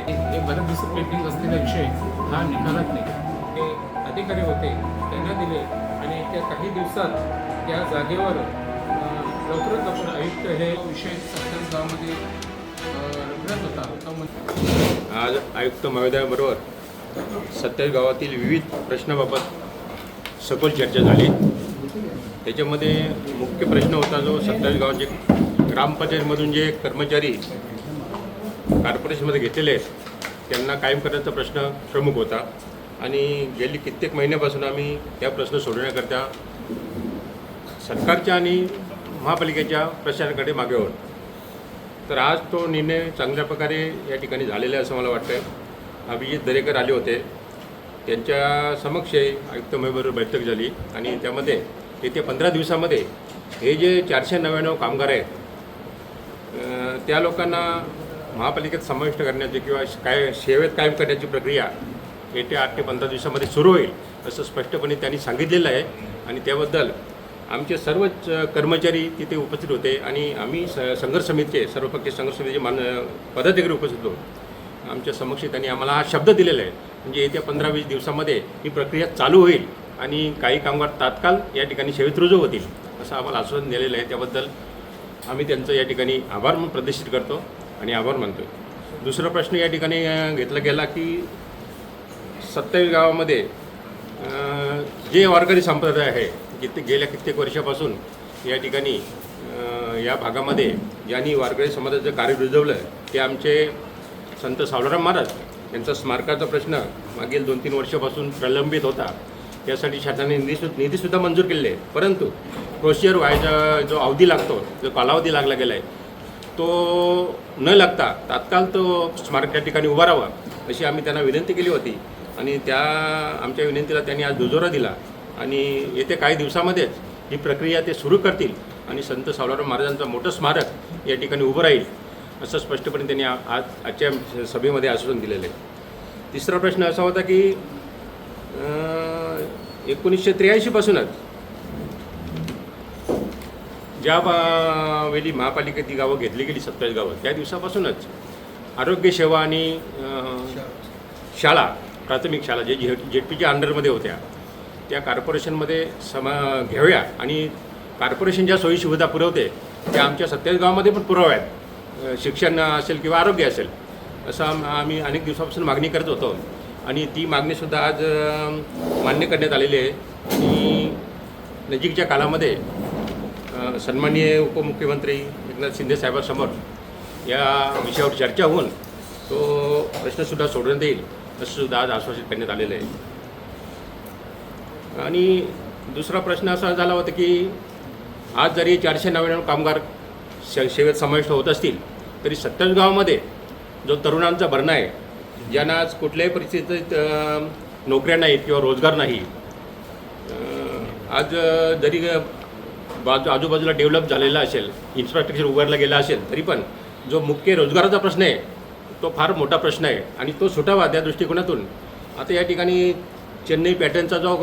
होते. हे बऱ्याच दिवसात पेंडिंग असलेला विषय हा निकालात नाही. ते अधिकारी होते त्यांना दिले. आणि त्या काही दिवसात त्या जागेवर लवकरच आपण लवकर आयुक्त हे विषय सत्तावीस गावामध्ये होता. तो आज आयुक्त महोदयाबरोबर सत्तावीस गावातील विविध प्रश्नाबाबत सखोल चर्चा झाली. त्याच्यामध्ये मुख्य प्रश्न होता जो सत्तावीस गावाचे ग्रामपंचायतमधून जे कर्मचारी कॉर्पोरेशनमध्ये घेतलेले आहेत त्यांना कायम करण्याचा प्रश्न प्रमुख होता. आणि गेली कित्येक महिन्यापासून आम्ही त्या प्रश्न सोडवण्याकरता सरकारच्या आणि महापालिकेच्या प्रशासनाकडे मागे आहोत. तर आज तो निर्णय चांगल्या प्रकारे या ठिकाणी झालेला आहे असं मला वाटतं अभिजित दरेकर आले होते. त्यांच्या समक्ष आयुक्त मेंबरवर बैठक झाली आणि त्यामध्ये येत्या पंधरा दिवसामध्ये हे जे चारशे नव्याण्णव कामगार आहेत त्या लोकांना महापालिकेत समाविष्ट करण्याची किंवा काय सेवेत कायम करण्याची प्रक्रिया येत्या आठ ते पंधरा दिवसामध्ये सुरू होईल असं स्पष्टपणे त्यांनी सांगितलेलं आहे. आणि त्याबद्दल आमचे सर्वच कर्मचारी तिथे उपस्थित होते आणि आम्ही स संघर्ष समितीचे सर्वपक्षीय संघर्ष समितीचे मान पदाधिकारी उपस्थित होतो. आमच्या समक्ष त्यांनी आम्हाला हा शब्द दिलेला आहे. म्हणजे येत्या पंधरा वीस दिवसामध्ये ही प्रक्रिया चालू होईल आणि काही कामगार तात्काळ या ठिकाणी सेवेत रुजू होतील असं आम्हाला आश्वासन दिलेलं आहे. त्याबद्दल आम्ही त्यांचं या ठिकाणी आभार म्हणून प्रदर्शित करतो. आणि आभार मानतो आहे दुसरा प्रश्न या ठिकाणी घेतला गेला की सत्तावीस गावामध्ये जे वारकरी संप्रदाय आहे जिथे गेल्या कित्येक वर्षापासून या ठिकाणी या भागामध्ये ज्यांनी वारकरी समाजाचं कार्य रुजवलं ते आमचे संत सावलाराम महाराज यांचा स्मारकाचा प्रश्न मागील दोन तीन वर्षापासून प्रलंबित होता. त्यासाठी शासनाने निधी निधीसुद्धा मंजूर केले परंतु प्रोसिजर व्हायचा जो अवधी लागतो जो कालावधी लागला गेला आहे तो न लागता तात्काळ तो स्मारक त्या ठिकाणी उभा अशी आम्ही त्यांना विनंती केली होती. आणि त्या आमच्या विनंतीला त्यांनी आज दुजोरा दिला. आणि येत्या काही दिवसामध्येच ही प्रक्रिया ते सुरू करतील आणि संत सावलाराम महाराजांचं मोठं स्मारक या ठिकाणी उभं राहील असं स्पष्टपणे त्यांनी आज आजच्या सभेमध्ये आश्वासन दिलेलं आहे. तिसरा प्रश्न असा होता की एकोणीसशे त्र्याऐंशीपासूनच ज्या वेळी महापालिकेत ती गावं घेतली गेली सत्तावीस गावं त्या दिवसापासूनच आरोग्यसेवा आणि शाळा प्राथमिक शाळा जे जे झेड पीच्या अंडरमध्ये होत्या त्या कॉर्पोरेशनमध्ये समा घ्याव्या आणि कॉर्पोरेशन ज्या सोयीसुविधा पुरवते त्या आमच्या सत्तावीस गावामध्ये पण पुरवाव्यात शिक्षण असेल किंवा आरोग्य असेल असं आम्ही अनेक दिवसापासून मागणी करत होतो. आणि ती मागणीसुद्धा आज मान्य करण्यात आलेली आहे. आणि नजीकच्या काळामध्ये सन्माननीय उपमुख्यमंत्री एकनाथ शिंदे साहेबांसमोर या विषयावर चर्चा होऊन तो प्रश्नसुद्धा सोडवण्यात येईल असंसुद्धा आज आश्वासित करण्यात आलेलं आहे. आणि दुसरा प्रश्न असा झाला होता की आज जरी चारशे नव्याण्णव कामगार से सेवेत समाविष्ट होत असतील तरी सत्तावीस गावामध्ये जो तरुणांचा भरणा आहे ज्यांना आज कुठल्याही परिस्थितीत नोकऱ्या नाहीत किंवा रोजगार नाही आज जरी बाजू आजूबाजूला डेव्हलप झालेला असेल इन्फ्रास्ट्रक्चर उभारला गेला असेल तरी पण जो मुख्य रोजगाराचा प्रश्न आहे तो फार मोठा प्रश्न आहे. आणि तो सुटावा त्या दृष्टिकोनातून. आता या ठिकाणी चेन्नई पॅटर्नचा जो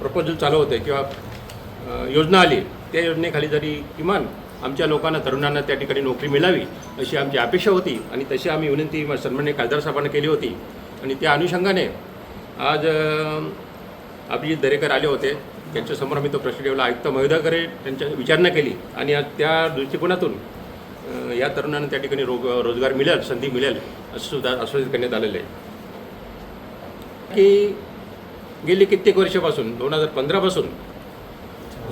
प्रपोजल चालू होतं किंवा योजना आली त्या योजनेखाली जरी किमान आमच्या लोकांना तरुणांना त्या ठिकाणी नोकरी मिळावी अशी आमची अपेक्षा होती. आणि तशी आम्ही विनंती सन्मान्य खासदार साहेबांना केली होती. आणि त्या अनुषंगाने आज अभिजित दरेकर आले होते. त्यांच्यासमोर आम्ही तो प्रश्न ठेवला. आयुक्त महोदयाकडे त्यांच्या विचारणा केली आणि आज त्या दृष्टिकोनातून या तरुणांना त्या ठिकाणी रोग रोजगार मिळेल संधी मिळेल असं सुद्धा आश्वासित करण्यात आलेलं आहे. की गेली कित्येक वर्षापासून दोन हजार पंधरापासून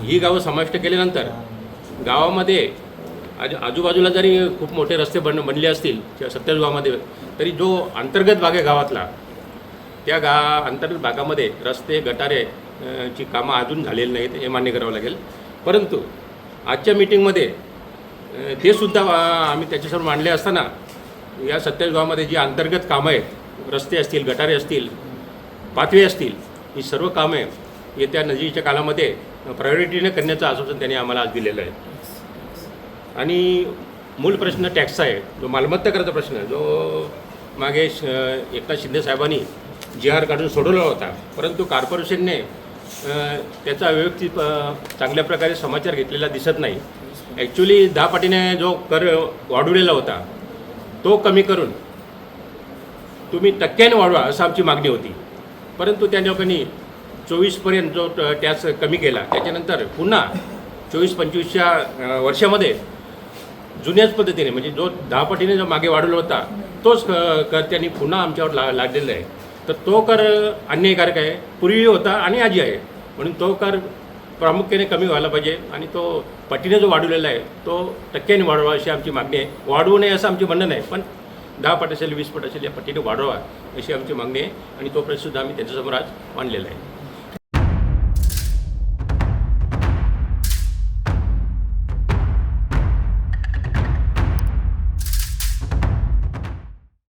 ही गावं समाविष्ट केल्यानंतर गावामध्ये आज आजूबाजूला जरी खूप मोठे रस्ते बन बनले असतील किंवा गावामध्ये तरी जो अंतर्गत भाग आहे गावातला त्या गा अंतर्गत भागामध्ये रस्ते गटारे ची कामं अजून झालेली नाहीत हे मान्य करावं लागेल. परंतु आजच्या मीटिंगमध्ये ते सुद्धा आम्ही त्याच्यासमोर मांडले असताना या सत्तावीस गावामध्ये जी अंतर्गत कामं आहेत रस्ते असतील गटारे असतील पाथवे असतील ही सर्व कामे येत्या नजीकच्या काळामध्ये प्रायोरिटीने करण्याचं आश्वासन त्यांनी आम्हाला आज दिलेलं आहे. आणि मूळ प्रश्न टॅक्सचा आहे जो मालमत्ता करायचा प्रश्न जो मागे श एकनाथ शिंदे साहेबांनी जी आर काढून सोडवला होता परंतु कॉर्पोरेशनने त्याचा व्यवस्थित चांगल्या प्रकारे समाचार घेतलेला दिसत नाही. ॲक्च्युली दहा पाटीने जो कर वाढवलेला होता तो कमी करून तुम्ही टक्क्याने वाढवा असं आमची मागणी होती. परंतु त्या लोकांनी चोवीसपर्यंत जो टॅक्स कमी केला त्याच्यानंतर पुन्हा चोवीस पंचवीसच्या वर्षामध्ये जुन्याच पद्धतीने म्हणजे जो दहा पटीने जो मागे वाढवला होता तोच कर त्यांनी पुन्हा आमच्यावर ला लादलेला आहे. तर तो कर अन्यायकारक आहे. पूर्वी होता आणि आजी आहे. म्हणून तो कर प्रामुख्याने कमी व्हायला पाहिजे आणि तो पटीने जो वाढवलेला आहे तो टक्क्याने वाढवा अशी आमची मागणी आहे. वाढवू नये असं आमची म्हणणं नाही पण दहा पट असेल वीस पट असेल या पटीने वाढवा अशी आमची मागणी आहे आणि तो प्रश्नसुद्धा आम्ही त्यांच्यासमोर आज मांडलेला आहे.